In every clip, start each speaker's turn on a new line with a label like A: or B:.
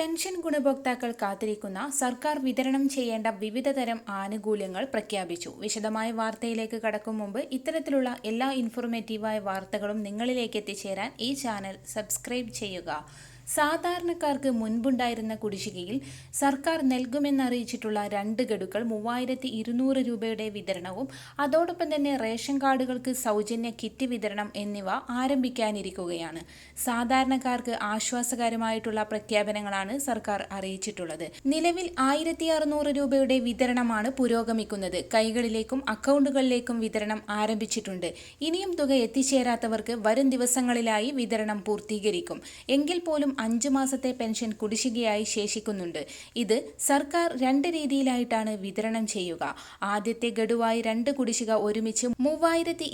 A: Pension ഗുണഭോക്താക്കൾ കാത്തിരിക്കുന്ന സർക്കാർ വിതരണം ചെയ്യേണ്ട വിവിധതരം ആനുകൂല്യങ്ങൾ പ്രഖ്യാപിച്ചു. വിശദമായ വാർത്തയിലേക്ക് കടക്കും മുമ്പ് ഇത്തരത്തിലുള്ള എല്ലാ ഇൻഫോർമേറ്റീവായ വാർത്തകളും നിങ്ങളിലേക്ക് എത്തിച്ചേരാൻ ഈ ചാനൽ സബ്സ്ക്രൈബ് ചെയ്യുക. സാധാരണക്കാർക്ക് മുൻപുണ്ടായിരുന്ന കുടിശ്ശികയിൽ സർക്കാർ നൽകുമെന്നറിയിച്ചിട്ടുള്ള രണ്ട് ഗഡുക്കൾ മൂവായിരത്തി ഇരുന്നൂറ് രൂപയുടെ വിതരണവും അതോടൊപ്പം തന്നെ റേഷൻ കാർഡുകൾക്ക് സൗജന്യ കിറ്റ് വിതരണം എന്നിവ ആരംഭിക്കാനിരിക്കുകയാണ്. സാധാരണക്കാർക്ക് ആശ്വാസകരമായിട്ടുള്ള പ്രഖ്യാപനങ്ങളാണ് സർക്കാർ അറിയിച്ചിട്ടുള്ളത്. നിലവിൽ ആയിരത്തി അറുന്നൂറ് രൂപയുടെ വിതരണമാണ് പുരോഗമിക്കുന്നത്. കൈകളിലേക്കും അക്കൗണ്ടുകളിലേക്കും വിതരണം ആരംഭിച്ചിട്ടുണ്ട്. ഇനിയും തുക എത്തിച്ചേരാത്തവർക്ക് വരും ദിവസങ്ങളിലായി വിതരണം പൂർത്തീകരിക്കും. എങ്കിൽ പോലും അഞ്ചു മാസത്തെ പെൻഷൻ കുടിശ്ശികയായി ശേഷിക്കുന്നുണ്ട്. ഇത് സർക്കാർ രണ്ട് രീതിയിലായിട്ടാണ് വിതരണം ചെയ്യുക. ആദ്യത്തെ ഗഡുവായി രണ്ട് കുടിശ്ശിക ഒരുമിച്ച് മൂവായിരത്തി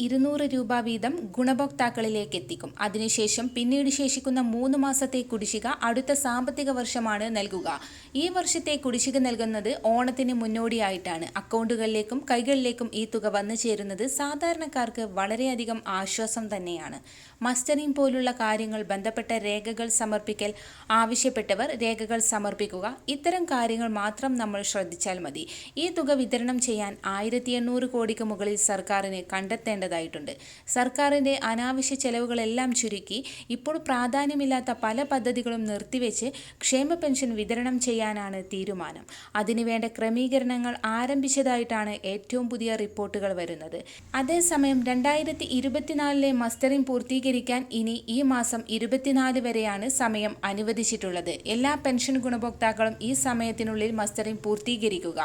A: രൂപ വീതം ഗുണഭോക്താക്കളിലേക്ക് എത്തിക്കും. അതിനുശേഷം പിന്നീട് ശേഷിക്കുന്ന മൂന്ന് മാസത്തെ കുടിശ്ശിക അടുത്ത സാമ്പത്തിക വർഷമാണ് നൽകുക. ഈ വർഷത്തെ കുടിശ്ശിക നൽകുന്നത് ഓണത്തിന് മുന്നോടിയായിട്ടാണ്. അക്കൗണ്ടുകളിലേക്കും കൈകളിലേക്കും ഈ തുക വന്നു ചേരുന്നത് സാധാരണക്കാർക്ക് വളരെയധികം ആശ്വാസം തന്നെയാണ്. മസ്റ്ററിംഗ് പോലുള്ള കാര്യങ്ങൾ ബന്ധപ്പെട്ട രേഖകൾ സമർപ്പിക്കൽ ആവശ്യപ്പെട്ടവർ രേഖകൾ സമർപ്പിക്കുക. ഇത്തരം കാര്യങ്ങൾ മാത്രം നമ്മൾ ശ്രദ്ധിച്ചാൽ മതി. ഈ തുക വിതരണം ചെയ്യാൻ ആയിരത്തി എണ്ണൂറ് കോടിക്ക് മുകളിൽ സർക്കാരിന് കണ്ടെത്തേണ്ടതായിട്ടുണ്ട്. സർക്കാരിന്റെ അനാവശ്യ ചെലവുകളെല്ലാം ചുരുക്കി ഇപ്പോൾ പ്രാധാന്യമില്ലാത്ത പല പദ്ധതികളും നിർത്തിവെച്ച് ക്ഷേമ പെൻഷൻ വിതരണം ചെയ്യാനാണ് തീരുമാനം. അതിനുവേണ്ട ക്രമീകരണങ്ങൾ ആരംഭിച്ചതായിട്ടാണ് ഏറ്റവും പുതിയ റിപ്പോർട്ടുകൾ വരുന്നത്. അതേസമയം രണ്ടായിരത്തി ഇരുപത്തിനാലിലെ മസ്റ്ററിംഗ് പൂർത്തീകരിക്കാൻ ഇനി ഈ മാസം ഇരുപത്തിനാല് വരെയാണ് സമയം അനുവദിച്ചിട്ടുള്ളത്. എല്ലാ പെൻഷൻ ഗുണഭോക്താക്കളും ഈ സമയത്തിനുള്ളിൽ മസ്റ്ററിംഗ് പൂർത്തീകരിക്കുക.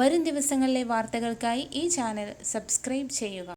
A: വരും ദിവസങ്ങളിലെ വാർത്തകൾക്കായി ഈ ചാനൽ സബ്സ്ക്രൈബ് ചെയ്യുക.